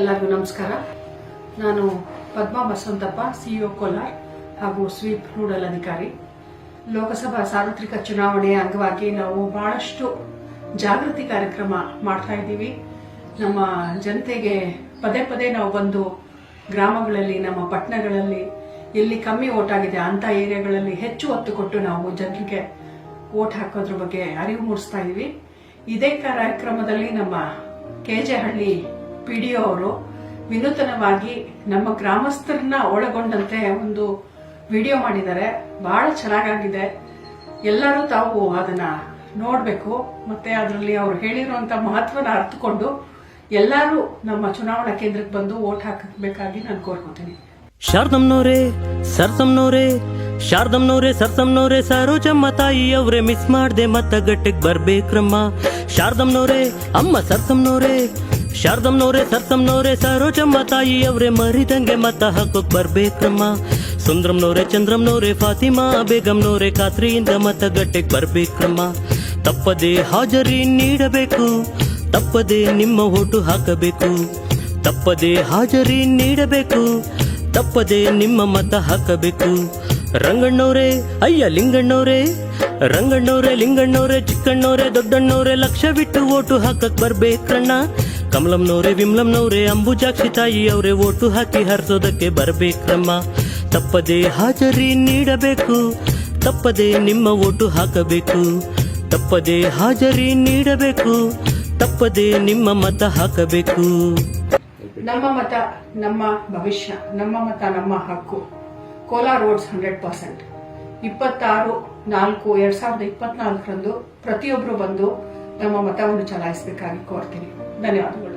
ಎಲ್ಲರಿಗೂ ನಮಸ್ಕಾರ. ನಾನು ಪದ್ಮಾ ಬಸವಂತಪ್ಪ ಸಿಇಒ ಕೋಲಾರ್ ಹಾಗೂ ಸ್ವೀಪ್ ನೋಡಲ್ ಅಧಿಕಾರಿ. ಲೋಕಸಭಾ ಸಾರ್ವತ್ರಿಕ ಚುನಾವಣೆಯ ಅಂಗವಾಗಿ ನಾವು ಬಹಳಷ್ಟು ಜಾಗೃತಿ ಕಾರ್ಯಕ್ರಮ ಮಾಡ್ತಾ ಇದ್ದೀವಿ. ನಮ್ಮ ಜನತೆಗೆ ಪದೇ ಪದೇ ನಾವು ಬಂದು ಗ್ರಾಮಗಳಲ್ಲಿ, ನಮ್ಮ ಪಟ್ಟಣಗಳಲ್ಲಿ ಎಲ್ಲಿ ಕಮ್ಮಿ ಓಟ್ ಆಗಿದೆ ಅಂತ ಏರಿಯಾಗಳಲ್ಲಿ ಹೆಚ್ಚು ಒತ್ತು ಕೊಟ್ಟು ನಾವು ಜನರಿಗೆ ಓಟ್ ಹಾಕೋದ್ರ ಬಗ್ಗೆ ಅರಿವು ಮೂಡಿಸ್ತಾ ಇದೀವಿ ಇದೇ ಕಾರ್ಯಕ್ರಮದಲ್ಲಿ ನಮ್ಮ ಕೆಜೆಹಳ್ಳಿ ಪಿ ಡಿ ಅವರು ವಿನೂತನವಾಗಿ ನಮ್ಮ ಗ್ರಾಮಸ್ಥರನ್ನ ಒಳಗೊಂಡಂತೆ ಒಂದು ವಿಡಿಯೋ ಮಾಡಿದ್ದಾರೆ. ಬಹಳ ಚೆನ್ನಾಗಾಗಿದೆ. ಎಲ್ಲರೂ ತಾವು ಅದನ್ನ ನೋಡಬೇಕು. ಮತ್ತೆ ಅದರಲ್ಲಿ ಅವ್ರು ಹೇಳಿರುವಂತ ಮಹತ್ವನ ಅರ್ಥಕೊಂಡು ಎಲ್ಲರೂ ನಮ್ಮ ಚುನಾವಣಾ ಕೇಂದ್ರಕ್ಕೆ ಬಂದು ಓಟ್ ಹಾಕಬೇಕಾಗಿ ನಾನು ಕೋರ್ಕೊತೀನಿ. ಶಾರದಮ್ನೋರೆ ಸರ್ಸಮ್ನವ್ರೆ ಶಾರದಮ್ನೋರೆ ಸರ್ಸಮ್ನವ್ರೆ ಸರೋಜಮ್ಮ ತಾಯಿ ಅವ್ರೆ ಮಿಸ್ ಮಾಡ್ದೆ ಮತ್ತ ಗಟ್ಟಿಗೆ ಬರ್ಬೇಕ್ರಮ್ಮ. ಶಾರದಮ್ನೋರೆ ಅಮ್ಮ ಸರ್ಸಮ್ನವ್ರೆ ಶಾರದಮ್ನವ್ರೆ ತರ್ತಮ್ನವ್ರೆ ಸರೋಜಮ್ಮ ತಾಯಿ ಅವ್ರೆ ಮರಿದಂಗೆ ಮತ ಹಾಕೋಕ್ ಬರ್ಬೇಕಮ್ಮ. ಸುಂದ್ರಮ್ನವ್ರೆ ಚಂದ್ರಮ್ನವ್ರೆ ಫಾತಿಮಾ ಬೇಗಮ್ನವ್ರೆ, ಖಾತ್ರಿಯಿಂದ ಮತ ಗಟ್ಟೆಗ್ ಬರ್ಬೇಕಮ್ಮ. ತಪ್ಪದೆ ಹಾಜರಿ ನೀಡಬೇಕು, ತಪ್ಪದೆ ನಿಮ್ಮ ಓಟು ಹಾಕಬೇಕು. ತಪ್ಪದೆ ಹಾಜರಿ ನೀಡಬೇಕು, ತಪ್ಪದೆ ನಿಮ್ಮ ಮತ ಹಾಕಬೇಕು. ರಂಗಣ್ಣವ್ರೆ, ಅಯ್ಯ ಲಿಂಗಣ್ಣವ್ರೆ, ರಂಗಣ್ಣವ್ರೆ, ಲಿಂಗಣ್ಣವ್ರೆ, ಚಿಕ್ಕಣ್ಣವ್ರೆ, ದೊಡ್ಡಣ್ಣವ್ರೆ ಲಕ್ಷವಿಟ್ಟು ಓಟು ಹಾಕಕ್ ಬರ್ಬೇಕಣ್ಣ. ಕಮಲಂನವ್ರೆ ವಿಮ್ಲಂನವ್ರೆ ಅಂಬುಜಾಕ್ಷಿ ತಾಯಿ ಅವರೇ ಓಟು ಹಾಕಿ ಹರಿಸೋದಕ್ಕೆ ಬರಬೇಕಮ್ಮ. ತಪ್ಪದೆ ಹಾಜರಿ ನೀಡಬೇಕು, ತಪ್ಪದೆ ನಿಮ್ಮ ಓಟು ಹಾಕಬೇಕು. ತಪ್ಪದೆ ಹಾಜರಿ ನೀಡಬೇಕು, ತಪ್ಪದೆ ನಿಮ್ಮ ಮತ ಹಾಕಬೇಕು. ನಮ್ಮ ಮತ ನಮ್ಮ ಭವಿಷ್ಯ, ನಮ್ಮ ಮತ ನಮ್ಮ ಹಕ್ಕು. Kolar roads hundred percent. ಇಪ್ಪತ್ತಾರು ನಾಲ್ಕು, ಎರಡ್ ಸಾವಿರದ ಇಪ್ಪತ್ನಾಲ್ಕರಂದು ಪ್ರತಿಯೊಬ್ಬರು ಬಂದು ನಮ್ಮ ಮತವನ್ನು ಚಲಾಯಿಸಬೇಕಾಗಿ ಕೋರ್ತೀನಿ ಧನ್ಯವಾದಗಳು